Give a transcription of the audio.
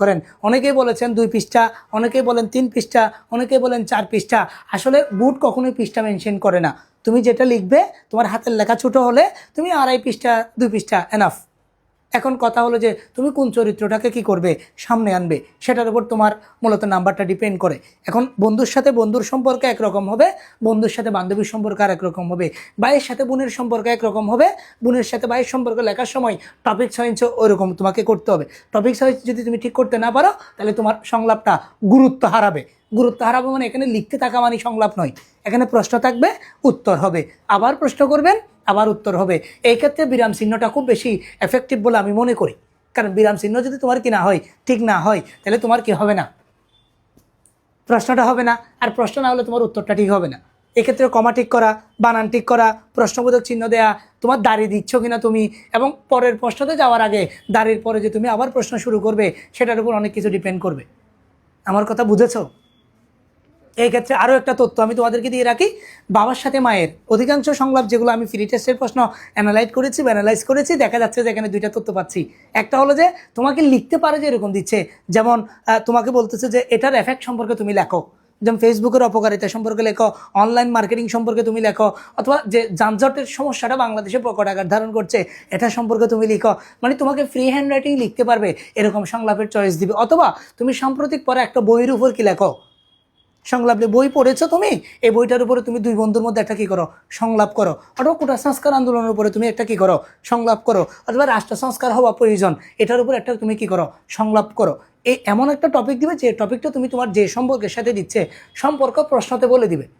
করেন। অনেকেই বলেছেন দুই পৃষ্ঠা, অনেকেই বলেন তিন পৃষ্ঠা, অনেকেই বলেন চার পৃষ্ঠা। আসলে বুট কখনোই পৃষ্ঠা মেনশন করে না। তুমি যেটা লিখবে, তোমার হাতের লেখা ছোটো হলে তুমি আড়াই পৃষ্ঠা, দুই পৃষ্ঠা এনাফ এখন কথা হলো যে তুমি কোন চরিত্রটাকে কি করবে, সামনে আনবে, সেটার উপর তোমার মূলত নাম্বারটা ডিপেন্ড করে। এখন বন্ধুর সাথে বন্ধুর সম্পর্ক একরকম হবে, বন্ধুর সাথে বান্ধবীর সম্পর্ক আর একরকম হবে। ভাইয়ের সাথে বোনের সম্পর্ক একরকম হবে, বোনের সাথে ভাইয়ের সম্পর্ক লেখার সময় টপিক সায়েন্সও ওইরকম তোমাকে করতে হবে। টপিক সায়েন্স যদি তুমি ঠিক করতে না পারো, তাহলে তোমার সংলাপটা গুরুত্ব হারাবে। গুরুত্ব হারাবে মানে এখানে লিখতে থাকা মানে সংলাপ নয়। এখানে প্রশ্ন থাকবে, উত্তর হবে। আবার প্রশ্ন করবেন আবার উত্তর হবে। এই ক্ষেত্রে বিরাম চিহ্নটা খুব বেশি এফেক্টিভ বলে আমি মনে করি। কারণ বিরাম চিহ্ন যদি তোমার কি না হয়, ঠিক না হয়, তাহলে তোমার কি হবে না? প্রশ্নটা হবে না। আর প্রশ্ন না হলে তোমার উত্তরটা ঠিক হবে না। এক্ষেত্রে কমা ঠিক করা, বানান ঠিক করা, প্রশ্নবোধক চিহ্ন দেয়া, তোমার দাঁড়িয়ে দিচ্ছ কিনা তুমি, এবং পরের প্রশ্নতে যাওয়ার আগে দাঁড়ির পরে যে তুমি আবার প্রশ্ন শুরু করবে, সেটার উপর অনেক কিছু ডিপেন্ড করবে। আমার কথা বুঝেছ? এই ক্ষেত্রে আরও একটা তথ্য আমি তোমাদেরকে দিয়ে রাখি। বাবার সাথে মায়ের অধিকাংশ সংলাপ যেগুলো আমি ফ্রি টেস্টের প্রশ্ন অ্যানালাইজ করেছি অ্যানালাইজ করেছি, দেখা যাচ্ছে যে এখানে দুইটা তথ্য পাচ্ছি। একটা হলো যে, তোমাকে লিখতে পারে যে এরকম দিচ্ছে, যেমন তোমাকে বলতেছে যে, এটার এফেক্ট সম্পর্কে তুমি লেখো। যেমন ফেসবুকের অপকারিতা সম্পর্কে লেখো অনলাইন মার্কেটিং সম্পর্কে তুমি লেখো, অথবা যে যানজটের সমস্যাটা বাংলাদেশে প্রকট আকার ধারণ করছে, এটা সম্পর্কে তুমি লিখো। মানে তোমাকে ফ্রি হ্যান্ড রাইটিং লিখতে পারবে, এরকম সংলাপের চয়েস দিবে। অথবা তুমি সাম্প্রতিক পরে একটা বইয়ের উপর কি লেখো? সংলাপ নিয়ে বই পড়েছো তুমি? এই বইটার উপরে তুমি দুই বন্ধুর মধ্যে একটা কী করো? সংলাপ করো। অথবা কোটা সংস্কার আন্দোলনের উপরে তুমি একটা কী করো? সংলাপ করো। অথবা রাষ্ট্র সংস্কার হওয়া প্রয়োজন। এটার উপর একটা তুমি কি করো? সংলাপ করো। এই এমন একটা টপিক দিবে যে টপিকটা তুমি তোমার যে সম্পর্কের সাথে দিচ্ছে, সম্পর্ক প্রশ্নতে বলে দিবে।